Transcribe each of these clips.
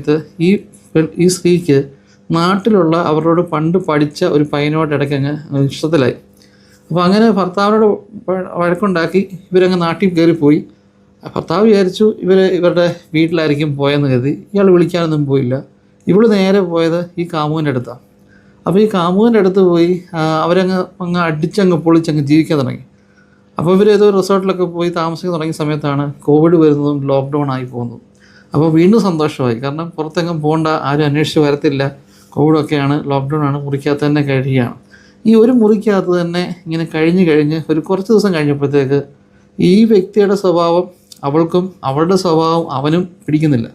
സമയത്ത് ഈ ഈ സ്ത്രീക്ക് നാട്ടിലുള്ള അവരോട് പണ്ട് പഠിച്ച ഒരു പയ്യനോട് ഇടയ്ക്ക് അങ്ങ് ഇഷ്ടത്തിലായി. അപ്പോൾ അങ്ങനെ ഭർത്താവിനോട് വഴക്കുണ്ടാക്കി ഇവരങ്ങ് നാട്ടിൽ കയറിപ്പോയി. ഭർത്താവ് വിചാരിച്ചു ഇവർ ഇവരുടെ വീട്ടിലായിരിക്കും പോയെന്ന് കരുതി. ഇയാൾ വിളിക്കാനൊന്നും പോയില്ല. ഇവൾ നേരെ പോയത് ഈ കാമുവിന്റെ അടുത്താണ് അപ്പോൾ ഈ കാമുവിന്റെ അടുത്ത് പോയി അവരങ്ങ് അങ്ങ് അടിച്ചങ്ങ് പൊളിച്ചങ്ങ് ജീവിക്കാൻ തുടങ്ങി. അപ്പോൾ ഇവർ ഏതോ റിസോർട്ടിലൊക്കെ പോയി താമസിക്കാൻ തുടങ്ങിയ സമയത്താണ് കോവിഡ് വരുന്നതും ലോക്ക്ഡൗൺ ആയി പോകുന്നതും. അപ്പോൾ വീണ്ടും സന്തോഷമായി. കാരണം പുറത്തെങ്ങും പോകണ്ട ആരും അന്വേഷിച്ച് വരത്തില്ല. കോവിഡൊക്കെയാണ് ലോക്ക്ഡൗൺ ആണ് മുറിക്കകത്ത് തന്നെ കഴിയുകയാണ്. ഈ ഒരു മുറിക്കകത്ത് തന്നെ ഇങ്ങനെ കഴിഞ്ഞ് കഴിഞ്ഞ് ഒരു കുറച്ച് ദിവസം കഴിഞ്ഞപ്പോഴത്തേക്ക് ഈ വ്യക്തിയുടെ സ്വഭാവം അവൾക്കും അവളുടെ സ്വഭാവം അവനും പിടിക്കുന്നില്ല.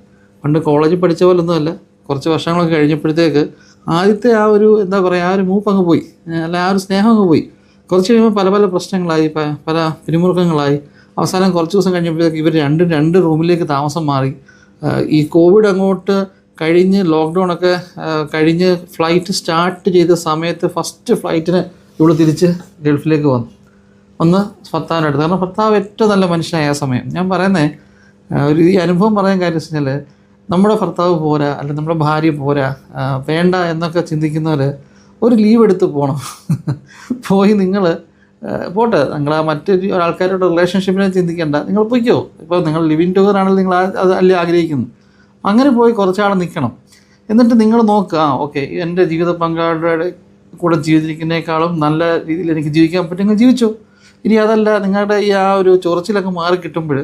പണ്ട് കോളേജിൽ പഠിച്ച പോലൊന്നുമല്ല. കുറച്ച് വർഷങ്ങളൊക്കെ കഴിഞ്ഞപ്പോഴത്തേക്ക് ആദ്യത്തെ ആ ഒരു എന്താ പറയുക ആ ഒരു മൂപ്പ് അങ്ങ് പോയി. അല്ല ആ ഒരു സ്നേഹം അങ്ങ് പോയി. കുറച്ച് കഴിയുമ്പോൾ പല പല പ്രശ്നങ്ങളായി പല പിരിമുറുക്കങ്ങളായി. അവസാനം കുറച്ച് ദിവസം കഴിഞ്ഞപ്പോഴത്തേക്ക് ഇവർ രണ്ടും രണ്ട് റൂമിലേക്ക് താമസം മാറി. ഈ കോവിഡ് അങ്ങോട്ട് കഴിഞ്ഞ് ലോക്ക്ഡൗൺ ഒക്കെ കഴിഞ്ഞ് ഫ്ലൈറ്റ് സ്റ്റാർട്ട് ചെയ്ത സമയത്ത് ഫസ്റ്റ് ഫ്ലൈറ്റിന് ഇവിടെ തിരിച്ച് ഗൾഫിലേക്ക് വന്നു. ഒന്ന് ഭർത്താവിന്റെ അടുത്ത് കാരണം ഭർത്താവ് ഏറ്റവും നല്ല മനുഷ്യനായ ആ സമയം. ഞാൻ പറയുന്നേ ഒരു ഈ അനുഭവം പറയാൻ കാര്യം വെച്ച് കഴിഞ്ഞാൽ നമ്മുടെ ഭർത്താവ് പോരാ അല്ലെങ്കിൽ നമ്മുടെ ഭാര്യ പോരാ വേണ്ട എന്നൊക്കെ ചിന്തിക്കുന്നവർ ഒരു ലീവ് എടുത്ത് പോകണം പോയി നിങ്ങൾ പോട്ടെ നിങ്ങൾ ആ മറ്റൊരു ഒരാൾക്കാരുടെ റിലേഷൻഷിപ്പിനെ ചിന്തിക്കേണ്ട. നിങ്ങൾ പൊയ്ക്കോ. ഇപ്പോൾ നിങ്ങൾ ലിവിങ് ടുഗർ ആണെങ്കിൽ നിങ്ങൾ അത് അല്ലേ ആഗ്രഹിക്കുന്നു. അങ്ങനെ പോയി കുറച്ചാൾ നിൽക്കണം. എന്നിട്ട് നിങ്ങൾ നോക്കുക ആ ഓക്കെ എന്റെ ജീവിത പങ്കാളിയുടെ കൂടെ ജീവിച്ചിരിക്കുന്നതിനേക്കാളും നല്ല രീതിയിൽ എനിക്ക് ജീവിക്കാൻ പറ്റുമെങ്കിൽ ജീവിച്ചു. ഇനി അതല്ല നിങ്ങളുടെ ഈ ആ ഒരു ചൊറച്ചിലൊക്കെ മാറി കിട്ടുമ്പോൾ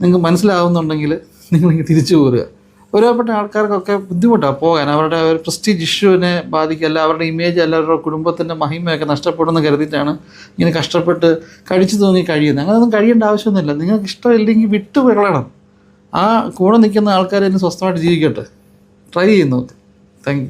നിങ്ങൾക്ക് മനസ്സിലാവുന്നുണ്ടെങ്കിൽ നിങ്ങൾ തിരിച്ചു പോരുക. ഒരുപാട് ആൾക്കാർക്കൊക്കെ ബുദ്ധിമുട്ടാണ് പോകാൻ. അവരുടെ ഒരു പ്രസ്റ്റീജ് ഇഷ്യൂവിനെ ബാധിക്കല്ല അവരുടെ ഇമേജ് അല്ല അവരുടെ കുടുംബത്തിന്റെ മഹിമയൊക്കെ നഷ്ടപ്പെടുമെന്ന് കരുതിയിട്ടാണ് ഇങ്ങനെ കഷ്ടപ്പെട്ട് കഴിച്ചു തോന്നി കഴിയുന്നത്. അങ്ങനെയൊന്നും കഴിയേണ്ട ആവശ്യമൊന്നുമില്ല. നിങ്ങൾക്ക് ഇഷ്ടമില്ലെങ്കിൽ വിട്ടു വിളണം ആ കൂടെ നിൽക്കുന്ന ആൾക്കാർ സ്വസ്ഥമായിട്ട് ജീവിക്കട്ടെ. ട്രൈ ചെയ്യുന്നു. Thank you